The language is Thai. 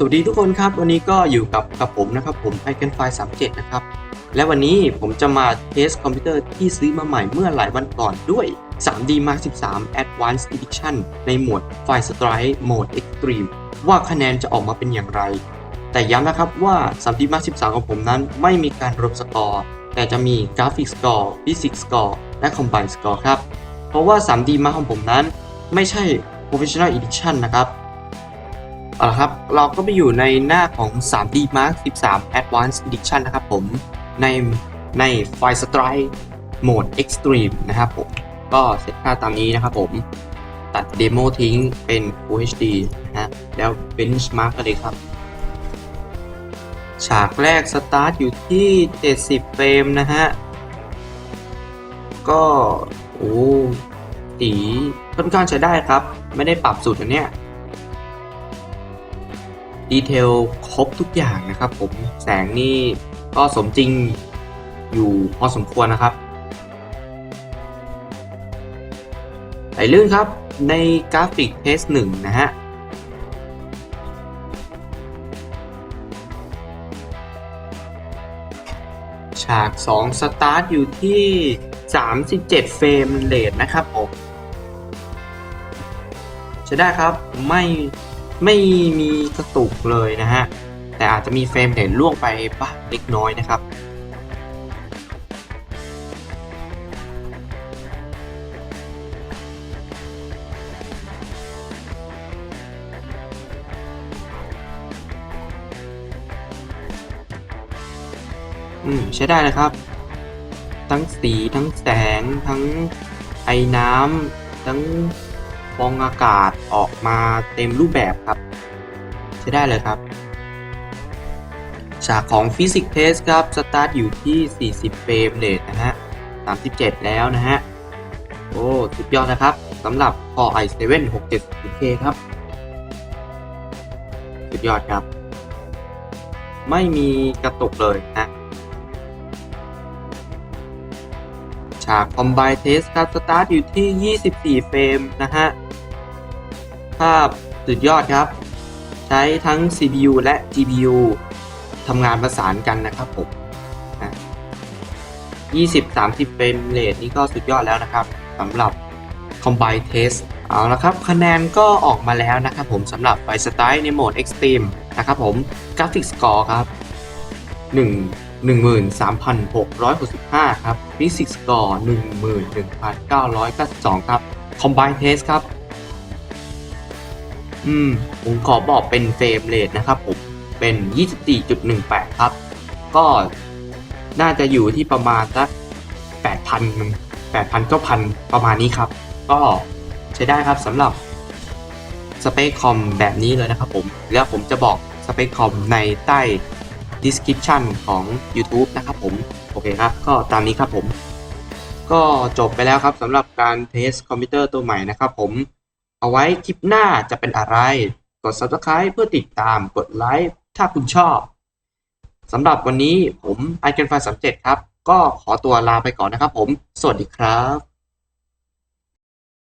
สวัสดีทุกคนครับ วันนี้ก็อยู่กับกับผมนะครับผม i c a n f i 37นะครับ และวันนี้ผมจะมาเทสคอมพิวเตอร์ที่ซื้อมาใหม่เมื่อหลายวันก่อนด้วย 3D Mark 13 Advanced Edition ในหมวด File Strike Mode Extreme ว่าคะแนนจะออกมาเป็นอย่างไร แต่ย้ำนะครับว่า 3D Mark 13 ของผมนั้นไม่มีการรวมสกอร์ แต่จะมี Graphic Score Physics Score และ Combine Score ครับ เพราะว่า 3D Mark ของผมนั้น ไม่ใช่ Professional Edition นะครับ เอาละครับ เราก็ไปอยู่ในหน้าของ 3D Mark 13 Advanced Edition นะครับผม ในใน File Strike Mode Extreme นะครับผม ก็เสร็จค่าตามนี้นะครับผม ตัดเดโมทิ้งเป็น Full HD นะฮะ แล้ว Benchmark กันเลยครับ ฉากแรกสตาร์ทอยู่ที่ 70 เฟรมนะฮะ ก็ โอ้สีค่อนข้างใช้ได้ครับ ไม่ได้ปรับสูตรอันเนี้ย ดีเทลครบทุกอย่างนะครับผมแสงนี่ก็สมจริงอยู่พอสมควรนะครับไหลลื่นครับในกราฟิกเทสหนึ่งนะฮะฉาก 2 สตาร์ทอยู่ที่ 37 เฟรมเรทนะครับผมใช้ได้ครับไม่ ไม่มีกระตุกเลยนะฮะ แต่อาจจะมีเฟรมเรทล่วงไปบ้างเล็กน้อยนะครับอืมใช้ได้เลยครับ ทั้งสีทั้งแสงทั้งไอ้น้ำทั้ง ฟองอากาศออกมาเต็มรูปแบบครับ ใช้ได้เลยครับ ฉากของฟิสิกส์เทสครับ สตาร์ทอยู่ที่ 40 เฟรมเรทนะฮะ 37 แล้วนะฮะ โอ้สุดยอดนะครับสำหรับ Core i7 6700K ครับ สุดยอดครับ ไม่มีกระตุกเลยนะฉาก Combine Test ครับสตาร์ทอยู่ที่ 24 เฟรมนะฮะ ภาพสุดยอดครับ ใช้ทั้ง CPU และ GPU ทำงานประสานกันนะครับผมนะ20-30 เฟรมเรทนี่ก็สุดยอดแล้วนะครับสำหรับ Combine Test เอาละครับ คะแนนก็ออกมาแล้วนะครับผมสำหรับไฟสไตล์ในโหมด Extreme นะครับผม Graphic Score ครับ 1 13,665 ครับ Physics Score 11,992 ครับ Combine Test ครับ อืมผมขอบอกเป็นเฟรมเรทนะครับผมเป็น 24.18 ครับ ก็น่าจะอยู่ที่ประมาณสัก8,000 8,000 9,000 ประมาณนี้ครับ ก็ใช้ได้ครับสำหรับสเปคคอมแบบนี้เลยนะครับผม แล้วผมจะบอกสเปคคอมในใต้ description ของ YouTube นะครับผม โอเคครับ ก็ตามนี้ครับผม ก็จบไปแล้วครับสำหรับการเทสคอมพิวเตอร์ตัวใหม่นะครับผม เอาไว้คลิปหน้าจะเป็นอะไร กด subscribe เพื่อติดตามกดไลค์ถ้าคุณชอบสำหรับวันนี้ผมไอเกนไฟสามเจ็ดครับ ก็ขอตัวลาไปก่อนนะครับผม สวัสดีครับ